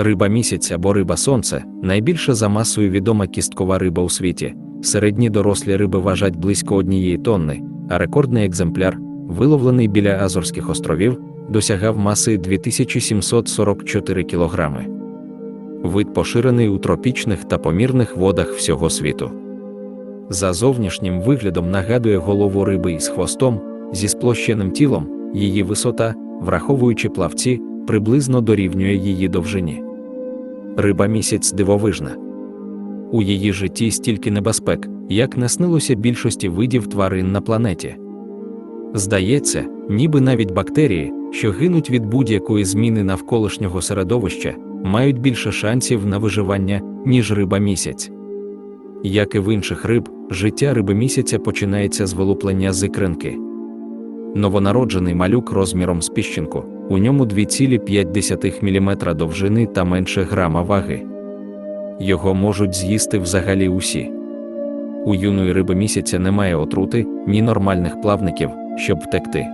Риба місяць або риба сонце найбільша за масою відома кісткова риба у світі. Середні дорослі риби важать близько однієї тонни, а рекордний екземпляр, виловлений біля Азорських островів, досягав маси 2744 кілограми. Вид поширений у тропічних та помірних водах всього світу. За зовнішнім виглядом нагадує голову риби із хвостом, зі сплощеним тілом, її висота, враховуючи плавці, приблизно дорівнює її довжині. Риба місяць дивовижна. У її житті стільки небезпек, як не снилося більшості видів тварин на планеті. Здається, ніби навіть бактерії, що гинуть від будь-якої зміни навколишнього середовища, мають більше шансів на виживання, ніж риба місяць. Як і в інших риб, життя риби місяця починається з вилуплення з ікринки. Новонароджений малюк розміром з піщинку, у ньому 2,5 мм довжини та менше грама ваги. Його можуть з'їсти взагалі усі. У юної риби місяця немає отрути, ні нормальних плавників, щоб втекти.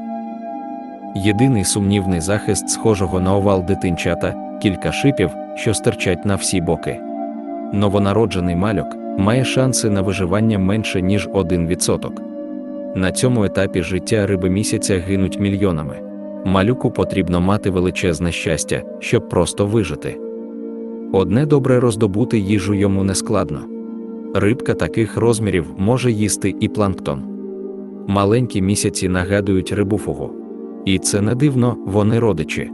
Єдиний сумнівний захист схожого на овал дитинчата кілька шипів, що стирчать на всі боки. Новонароджений мальок має шанси на виживання менше, ніж 1%. На цьому етапі життя риби місяця гинуть мільйонами. Малюку потрібно мати величезне щастя, щоб просто вижити. Одне добре роздобути їжу йому не складно. Рибка таких розмірів може їсти і планктон. Маленькі місяці нагадують рибуфугу. І це не дивно, вони родичі.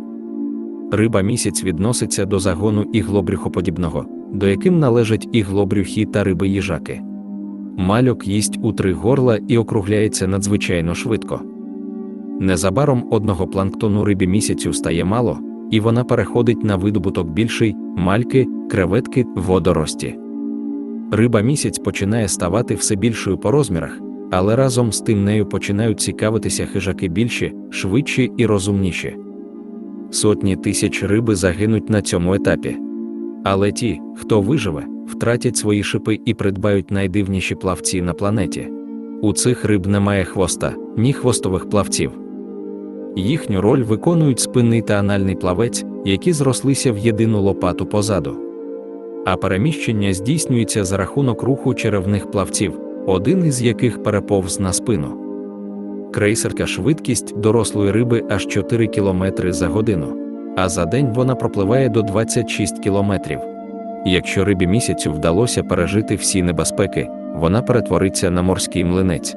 Риба місяць відноситься до загону іглобрюхоподібного, до яким належать іглобрюхи та риби їжаки. Мальок їсть у три горла і округляється надзвичайно швидко. Незабаром одного планктону рибі місяцю стає мало, і вона переходить на видобуток більший, мальки, креветки, водорості. Риба місяць починає ставати все більшою по розмірах, але разом з тим нею починають цікавитися хижаки більші, швидші і розумніші. Сотні тисяч риби загинуть на цьому етапі. Але ті, хто виживе, втратять свої шипи і придбають найдивніші плавці на планеті. У цих риб немає хвоста, ні хвостових плавців. Їхню роль виконують спинний та анальний плавець, які зрослися в єдину лопату позаду. А переміщення здійснюється за рахунок руху черевних плавців, один із яких переповз на спину. Крейсерка швидкість дорослої риби аж 4 км за годину, а за день вона пропливає до 26 км. Якщо рибі місяцю вдалося пережити всі небезпеки, вона перетвориться на морський млинець,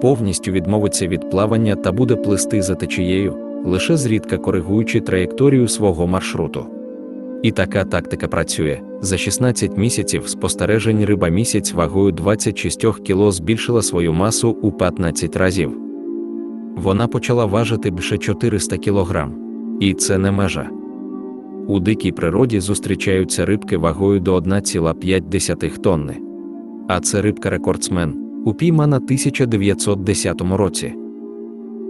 повністю відмовиться від плавання та буде плисти за течією, лише зрідка коригуючи траєкторію свого маршруту. І така тактика працює. За 16 місяців спостережень риба місяць вагою 26 кг збільшила свою масу у 15 разів. Вона почала важити більше 400 кг. І це не межа. У дикій природі зустрічаються рибки вагою до 1,5 тонни. А це рибка-рекордсмен, упіймана 1910 році.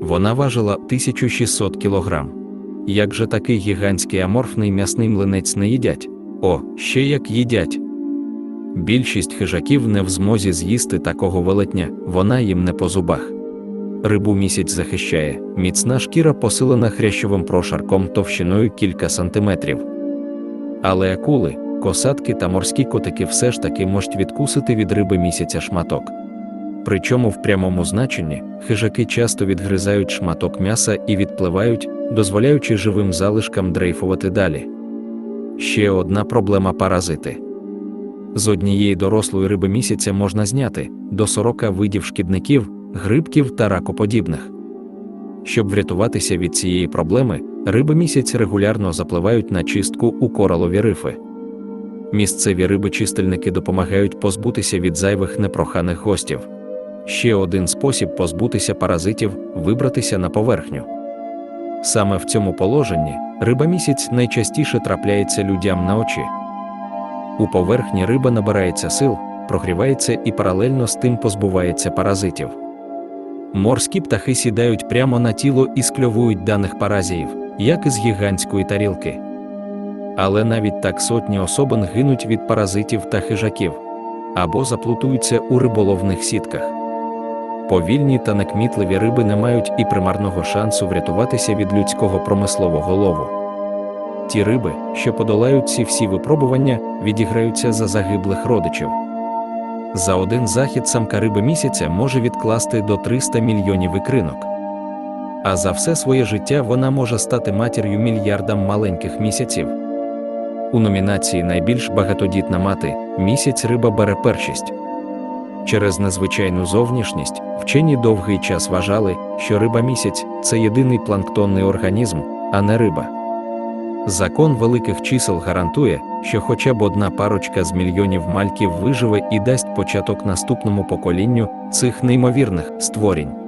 Вона важила 1600 кілограм. Як же такий гігантський аморфний м'ясний млинець не їдять? О, ще як їдять. Більшість хижаків не в змозі з'їсти такого велетня, вона їм не по зубах. Рибу місяць захищає, міцна шкіра посилена хрящовим прошарком товщиною кілька сантиметрів. Але акули, косатки та морські котики все ж таки можуть відкусити від риби місяця шматок. Причому в прямому значенні хижаки часто відгризають шматок м'яса і відпливають, дозволяючи живим залишкам дрейфувати далі. Ще одна проблема паразити. З однієї дорослої риби місяця можна зняти до 40 видів шкідників, грибків та ракоподібних. Щоб врятуватися від цієї проблеми, риби місяць регулярно запливають на чистку у коралові рифи. Місцеві риби-чистильники допомагають позбутися від зайвих непроханих гостів. Ще один спосіб позбутися паразитів вибратися на поверхню. Саме в цьому положенні риба місяць найчастіше трапляється людям на очі. У поверхні риба набирається сил, прогрівається і паралельно з тим позбувається паразитів. Морські птахи сідають прямо на тіло і скльовують даних паразіїв, як із гігантської тарілки. Але навіть так сотні особин гинуть від паразитів та хижаків або заплутуються у риболовних сітках. Повільні та некмітливі риби не мають і примарного шансу врятуватися від людського промислового лову. Ті риби, що подолають ці всі випробування, відіграються за загиблих родичів. За один захід самка риби місяця може відкласти до 300 мільйонів ікринок. А за все своє життя вона може стати матір'ю мільярдам маленьких місяців. У номінації Найбільш багатодітна мати місяць риба бере першість. Через незвичайну зовнішність вчені довгий час вважали, що риба місяць це єдиний планктонний організм, а не риба. Закон великих чисел гарантує, що хоча б одна парочка з мільйонів мальків виживе і дасть початок наступному поколінню цих неймовірних створінь.